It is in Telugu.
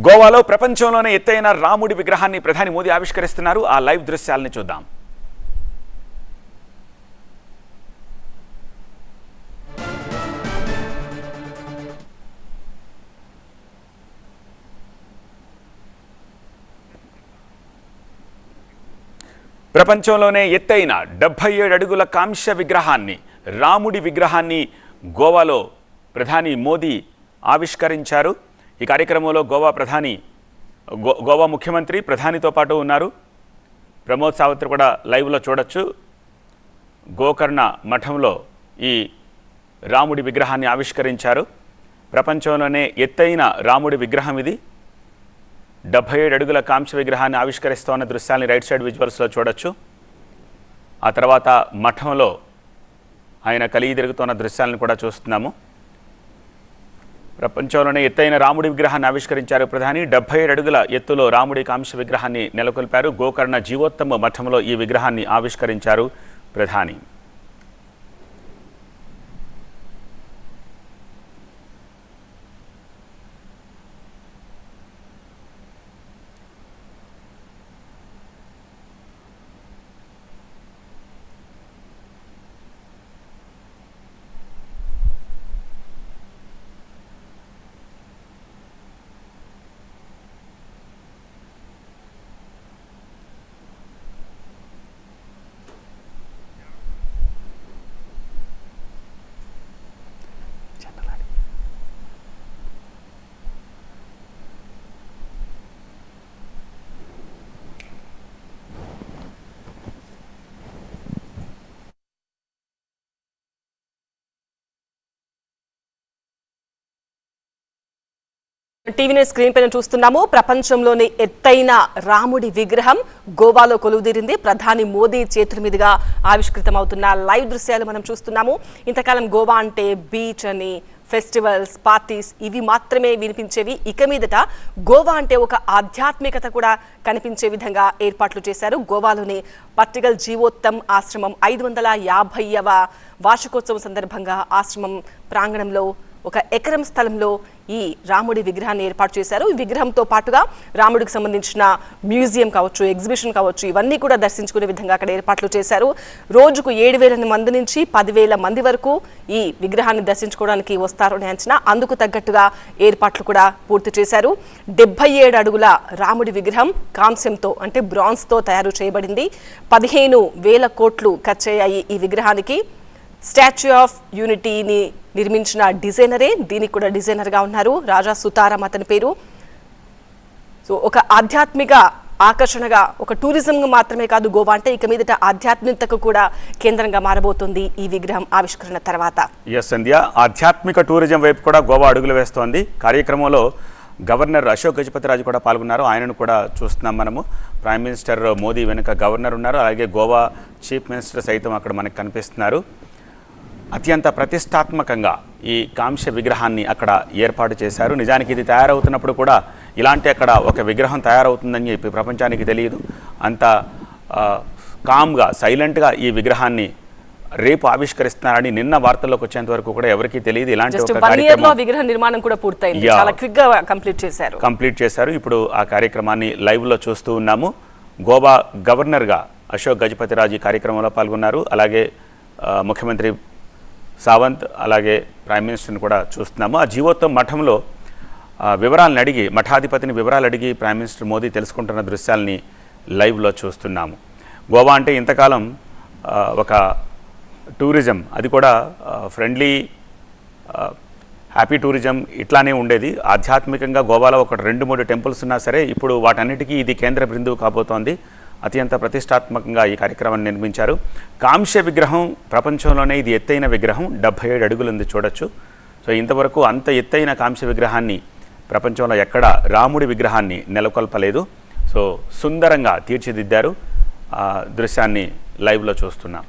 గోవాలో ప్రపంచంలోనే ఎత్తైన రాముడి విగ్రహాన్ని ప్రధాని మోదీ ఆవిష్కరిస్తున్నారు. ఆ లైవ్ దృశ్యాలని చూద్దాం. ప్రపంచంలోనే ఎత్తైన డెబ్బై ఏడు అడుగుల కాంస్య విగ్రహాన్ని రాముడి విగ్రహాన్ని గోవాలో ప్రధాని మోదీ ఆవిష్కరించారు. ఈ కార్యక్రమంలో గోవా ప్రధాని గో గోవా ముఖ్యమంత్రి ప్రధానితో పాటు ఉన్నారు. ప్రమోద్ సావిత్రి కూడా లైవ్లో చూడొచ్చు. గోకర్ణ మఠంలో ఈ రాముడి విగ్రహాన్ని ఆవిష్కరించారు. ప్రపంచంలోనే ఎత్తైన రాముడి విగ్రహం ఇది. డెబ్బై ఏడు అడుగుల కాంస్య విగ్రహాన్ని ఆవిష్కరిస్తోన్న దృశ్యాన్ని రైట్ సైడ్ విజువల్స్లో చూడొచ్చు. ఆ తర్వాత మఠంలో ఆయన కలిగి తిరుగుతున్న దృశ్యాలను కూడా చూస్తున్నాము. ప్రపంచంలోనే ఎత్తైన రాముడి విగ్రహాన్ని ఆవిష్కరించారు ప్రధాని. డెబ్బై అడుగుల ఎత్తులో రాముడి కాంస్య విగ్రహాన్ని నెలకొల్పారు. గోకర్ణ జీవోత్తమ మఠంలో ఈ విగ్రహాన్ని ఆవిష్కరించారు ప్రధాని. టీవీని స్క్రీన్ పైన చూస్తున్నాము. ప్రపంచంలోని ఎత్తైన రాముడి విగ్రహం గోవాలో కొలువుదీరింది. ప్రధాని మోదీ చేతుల మీదుగా ఆవిష్కృతమవుతున్న లైవ్ దృశ్యాలు మనం చూస్తున్నాము. ఇంతకాలం గోవా అంటే బీచ్ అని ఫెస్టివల్స్ పార్టీస్ ఇవి మాత్రమే వినిపించేవి. ఇక మీదట గోవా అంటే ఒక ఆధ్యాత్మికత కూడా కనిపించే విధంగా ఏర్పాట్లు చేశారు. గోవాలోని పట్టిగల్ జీవోత్తమ్ ఆశ్రమం ఐదు వందల యాభైవ వార్షికోత్సవం సందర్భంగా ఆశ్రమం ప్రాంగణంలో ఒక ఎకరం స్థలంలో ఈ రాముడి విగ్రహాన్ని ఏర్పాటు చేశారు. ఈ విగ్రహంతో పాటుగా రాముడికి సంబంధించిన మ్యూజియం కావచ్చు ఎగ్జిబిషన్ కావచ్చు ఇవన్నీ కూడా దర్శించుకునే విధంగా అక్కడ ఏర్పాట్లు చేశారు. రోజుకు ఏడు వేల మంది నుంచి పదివేల మంది వరకు ఈ విగ్రహాన్ని దర్శించుకోవడానికి వస్తారని అంచనా. అందుకు తగ్గట్టుగా ఏర్పాట్లు కూడా పూర్తి చేశారు. డెబ్బై ఏడు అడుగుల రాముడి విగ్రహం కాంస్యంతో అంటే బ్రాన్స్తో తయారు చేయబడింది. పదిహేను వేల కోట్లు ఖర్చయ్యాయి ఈ విగ్రహానికి. స్టాచ్యూ ఆఫ్ యూనిటీని నిర్మించిన డిజైనరే దీనికి కూడా డిజైనర్గా ఉన్నారు. రాజా సుతారాం అతని పేరు. సో ఒక ఆధ్యాత్మిక ఆకర్షణగా ఒక టూరిజం మాత్రమే కాదు గోవా అంటే ఇక మీదట ఆధ్యాత్మికతకు కూడా కేంద్రంగా మారబోతుంది ఈ విగ్రహం ఆవిష్కరణ తర్వాత. ఎస్ సంధ్య ఆధ్యాత్మిక టూరిజం వైపు కూడా గోవా అడుగులు వేస్తోంది. కార్యక్రమంలో గవర్నర్ అశోక్ గజపతిరాజు కూడా పాల్గొన్నారు. ఆయనను కూడా చూస్తున్నాం మనము. ప్రైమ్ మినిస్టర్ మోదీ వెనుక గవర్నర్ ఉన్నారు. అలాగే గోవా చీఫ్ మినిస్టర్ సైతం అక్కడ మనకు కనిపిస్తున్నారు. అత్యంత ప్రతిష్టాత్మకంగా ఈ కాంస్య విగ్రహాన్ని అక్కడ ఏర్పాటు చేశారు. నిజానికి ఇది తయారవుతున్నప్పుడు కూడా ఇలాంటి అక్కడ ఒక విగ్రహం తయారవుతుందని చెప్పి ప్రపంచానికి తెలియదు. అంత కామ్గా సైలెంట్గా ఈ విగ్రహాన్ని రేపు ఆవిష్కరిస్తున్నారని నిన్న వార్తల్లోకి వచ్చేంత వరకు కూడా ఎవరికీ తెలియదు. ఇలాంటి లో విగ్రహ నిర్మాణం కూడా పూర్తయింది. Yeah. చాలా క్విక్గా కంప్లీట్ చేశారు. కంప్లీట్ చేశారు. ఇప్పుడు ఆ కార్యక్రమాన్ని లైవ్లో చూస్తూ ఉన్నాము. గోవా గవర్నర్గా అశోక్ గజపతిరాజు ఈ కార్యక్రమంలో పాల్గొన్నారు. అలాగే ముఖ్యమంత్రి సావంత్ అలాగే ప్రైమ్ మినిస్టర్ని కూడా చూస్తున్నాము. ఆ జీవోత్తం మఠంలో వివరాలను అడిగి మఠాధిపతిని వివరాలు అడిగి ప్రైమ్ మినిస్టర్ మోదీ తెలుసుకుంటున్న దృశ్యాలని లైవ్లో చూస్తున్నాము. గోవా అంటే ఇంతకాలం ఒక టూరిజం. అది కూడా ఫ్రెండ్లీ హ్యాపీ టూరిజం ఇట్లానే ఉండేది. ఆధ్యాత్మికంగా గోవాలో ఒక రెండు మూడు టెంపుల్స్ ఉన్నా సరే ఇప్పుడు వాటన్నిటికీ ఇది కేంద్ర బిందువు కాబోతోంది. అత్యంత ప్రతిష్టాత్మకంగా ఈ కార్యక్రమాన్ని నిర్మించారు. కాంస్య విగ్రహం ప్రపంచంలోనే ఇది ఎత్తైన విగ్రహం. డెబ్బై ఏడు అడుగులుంది చూడొచ్చు. సో ఇంతవరకు అంత ఎత్తైన కాంస్య విగ్రహాన్ని ప్రపంచంలో ఎక్కడ రాముడి విగ్రహాన్ని నెలకొల్పలేదు. సో సుందరంగా తీర్చిదిద్దారు. ఆ దృశ్యాన్ని లైవ్లో చూస్తున్నాం.